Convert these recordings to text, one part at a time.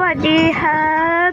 วัสดีครับ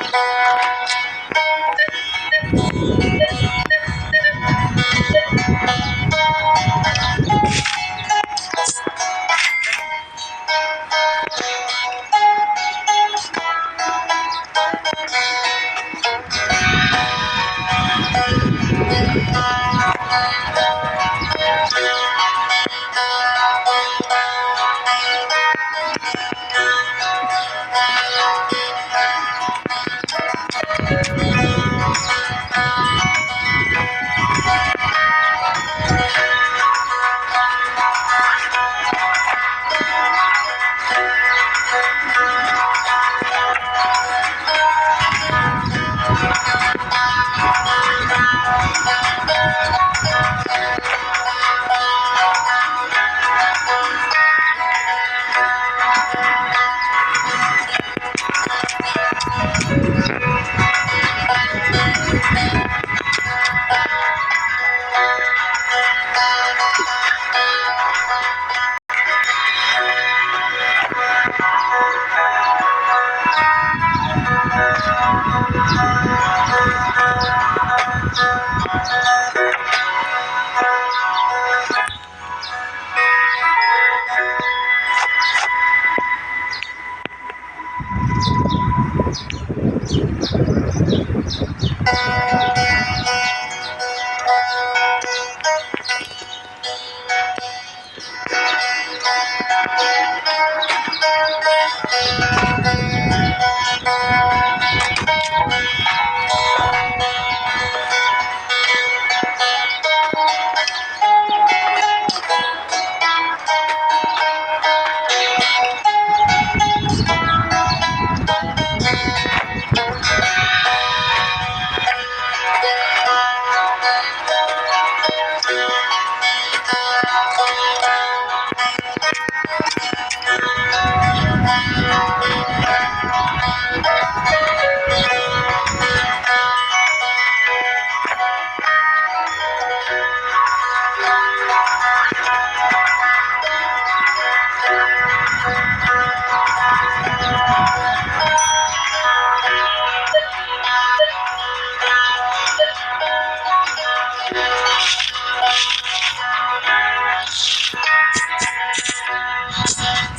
go.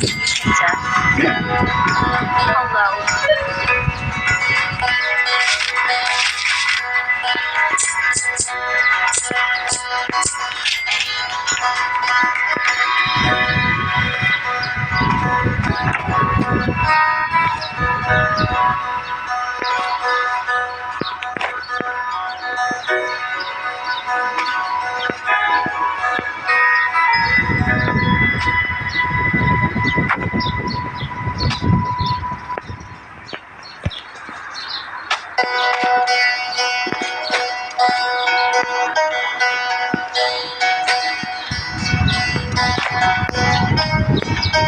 Isa. Hello. อย่าล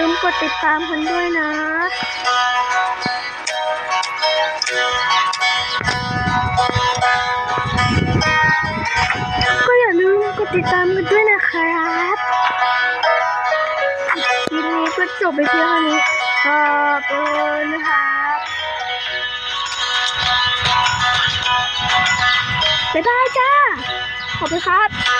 ืมกดติดตามคนด้วยนะจบไปเพียงเท่านี้ขอบคุณนะคะับ บ๊ายบายจ้า ขอบคุณครับ